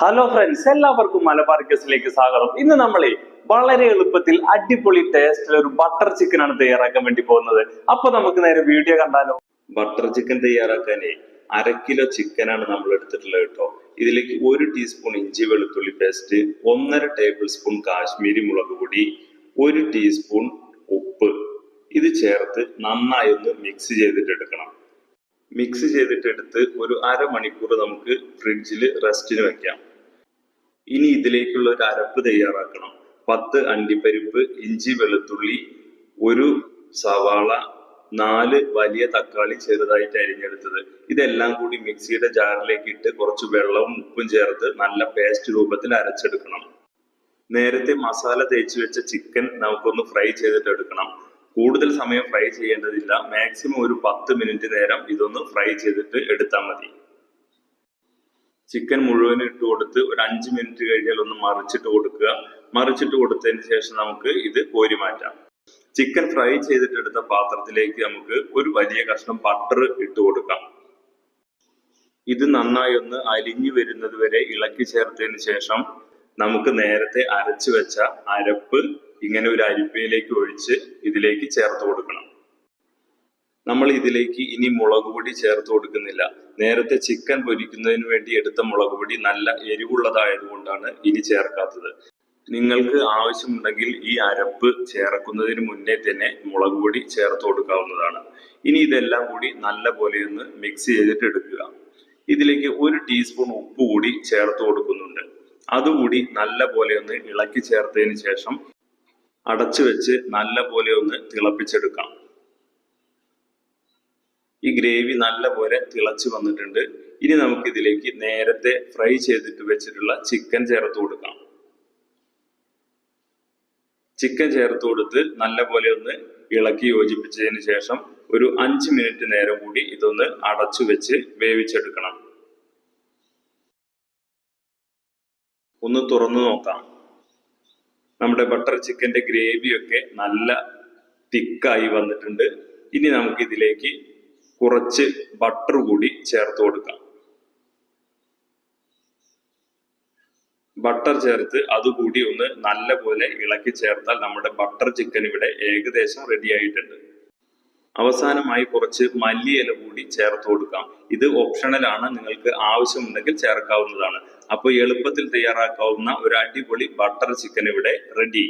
Hello friends എല്ലാവർക്കും മലബാർ ഗസിലേക്ക് സ്വാഗതം. ഇന്ന് നമ്മളെ വളരെ എളുപ്പത്തിൽ അടിപൊളി ടേസ്റ്റിൽ ഒരു ബട്ടർ ചിക്കൻ ആണ് തയ്യാറാക്കാൻ വേണ്ടി പോകുന്നത്. അപ്പൊ നമുക്ക് നേരെ വീഡിയോ കണ്ടാലോ? ബട്ടർ ചിക്കൻ തയ്യാറാക്കാനേ അര കിലോ ചിക്കൻ ആണ് നമ്മൾ എടുത്തിട്ടുള്ളത് കേട്ടോ. ഇതിലേക്ക് ഒരു ടീസ്പൂൺ ഇഞ്ചി വെളുത്തുള്ളി പേസ്റ്റ് ഒന്നര ടേബിൾ സ്പൂൺ കാശ്മീരി മുളക് പൊടി ഒരു ടീസ്പൂൺ ഉപ്പ്. ഇത് ചേർത്ത് നന്നായി ഒന്ന് മിക്സ് ചെയ്തിട്ട് എടുക്കണം. മിക്സ് ചെയ്തിട്ട് എടുത്ത് ഒരു അരമണിക്കൂർ നമുക്ക് ഫ്രിഡ്ജിൽ റെസ്റ്റിന് വെക്കാം. ഇനി ഇതിലേക്കുള്ള ഒരു അരപ്പ് തയ്യാറാക്കണം. പത്ത് അണ്ടിപ്പരിപ്പ് ഇഞ്ചി വെളുത്തുള്ളി ഒരു സവാള നാല് വലിയ തക്കാളി ചെറുതായിട്ട് അരിഞ്ഞെടുത്തത്. ഇതെല്ലാം കൂടി മിക്സിയുടെ ജാറിലേക്ക് ഇട്ട് കുറച്ച് വെള്ളവും ഉപ്പും ചേർത്ത് നല്ല പേസ്റ്റ് രൂപത്തിൽ അരച്ചെടുക്കണം. നേരത്തെ മസാല തേച്ച് വെച്ച ചിക്കൻ നമുക്കൊന്ന് ഫ്രൈ ചെയ്തിട്ട് എടുക്കണം കൂടുതൽ സമയം ഫ്രൈ ചെയ്യേണ്ടതില്ല. മാക്സിമം ഒരു പത്ത് മിനിറ്റ് നേരം ഇതൊന്ന് ഫ്രൈ ചെയ്തിട്ട് എടുത്താൽ മതി. ചിക്കൻ മുഴുവൻ ഇട്ട് കൊടുത്ത് ഒരു അഞ്ച് മിനിറ്റ് കഴിഞ്ഞാൽ ഒന്ന് മറിച്ചിട്ട് കൊടുക്കുക. മറിച്ചിട്ട് കൊടുത്തതിന് ശേഷം നമുക്ക് ഇത് കോരി മാറ്റാം. ചിക്കൻ ഫ്രൈ ചെയ്തിട്ട് എടുത്ത പാത്രത്തിലേക്ക് നമുക്ക് ഒരു വലിയ കഷ്ണം ബട്ടർ ഇട്ട് കൊടുക്കാം. ഇത് നന്നായി ഒന്ന് അലിഞ്ഞു വരുന്നത് വരെ ഇളക്കി ചേർത്തതിന് ശേഷം നമുക്ക് നേരത്തെ അരച്ചു വെച്ച അരപ്പ് ഇങ്ങനെ ഒരു അരിപ്പയിലേക്ക് ഒഴിച്ച് ഇതിലേക്ക് ചേർത്ത് കൊടുക്കണം. നമ്മൾ ഇതിലേക്ക് ഇനി മുളക് പൊടി ചേർത്ത് കൊടുക്കുന്നില്ല. നേരത്തെ ചിക്കൻ പൊരിക്കുന്നതിന് വേണ്ടി എടുത്ത മുളക് പൊടി നല്ല എരിവുള്ളതായതുകൊണ്ടാണ് ഇനി ചേർക്കാത്തത്. നിങ്ങൾക്ക് ആവശ്യമുണ്ടെങ്കിൽ ഈ അരപ്പ് ചേർക്കുന്നതിന് മുന്നേ തന്നെ മുളക് പൊടി ചേർത്ത് കൊടുക്കാവുന്നതാണ്. ഇനി ഇതെല്ലാം കൂടി നല്ല പോലെ ഒന്ന് മിക്സ് ചെയ്തിട്ട് എടുക്കുക. ഇതിലേക്ക് ഒരു ടീസ്പൂൺ ഉപ്പ് കൂടി ചേർത്ത് കൊടുക്കുന്നുണ്ട്. അതുകൂടി നല്ല പോലെ ഒന്ന് ഇളക്കി ചേർത്തതിന് ശേഷം അടച്ചു വെച്ച് നല്ല പോലെ ഒന്ന് തിളപ്പിച്ചെടുക്കാം. ഈ ഗ്രേവി നല്ല പോലെ തിളച്ചു വന്നിട്ടുണ്ട്. ഇനി നമുക്ക് ഇതിലേക്ക് നേരത്തെ ഫ്രൈ ചെയ്തിട്ട് വെച്ചിട്ടുള്ള ചിക്കൻ ചേർത്ത് കൊടുക്കാം. ചിക്കൻ ചേർത്ത് കൊടുത്ത് നല്ല പോലെ ഒന്ന് ഇളക്കി യോജിപ്പിച്ചതിന് ശേഷം ഒരു അഞ്ച് മിനിറ്റ് നേരം കൂടി ഇതൊന്ന് അടച്ചു വെച്ച് വേവിച്ചെടുക്കണം. ഒന്ന് തുറന്നു നോക്കാം. നമ്മുടെ ബട്ടർ ചിക്കന്റെ ഗ്രേവിയൊക്കെ നല്ല തിക്കായി വന്നിട്ടുണ്ട്. ഇനി നമുക്ക് ഇതിലേക്ക് കുറച്ച് ബട്ടർ കൂടി ചേർത്ത് കൊടുക്കാം. ബട്ടർ ചേർത്ത് അതുകൂടി ഒന്ന് നല്ല പോലെ ഇളക്കി ചേർത്താൽ നമ്മുടെ ബട്ടർ ചിക്കൻ ഇവിടെ ഏകദേശം റെഡി ആയിട്ടുണ്ട്. അവസാനമായി കുറച്ച് മല്ലിയില കൂടി ചേർത്ത് കൊടുക്കാം. ഇത് ഓപ്ഷണൽ ആണ് നിങ്ങൾക്ക് ആവശ്യമുണ്ടെങ്കിൽ ചേർക്കാവുന്നതാണ്. അപ്പോൾ എളുപ്പത്തിൽ തയ്യാറാക്കാവുന്ന ഒരു അടിപൊളി ബട്ടർ ചിക്കൻ ഇവിടെ റെഡി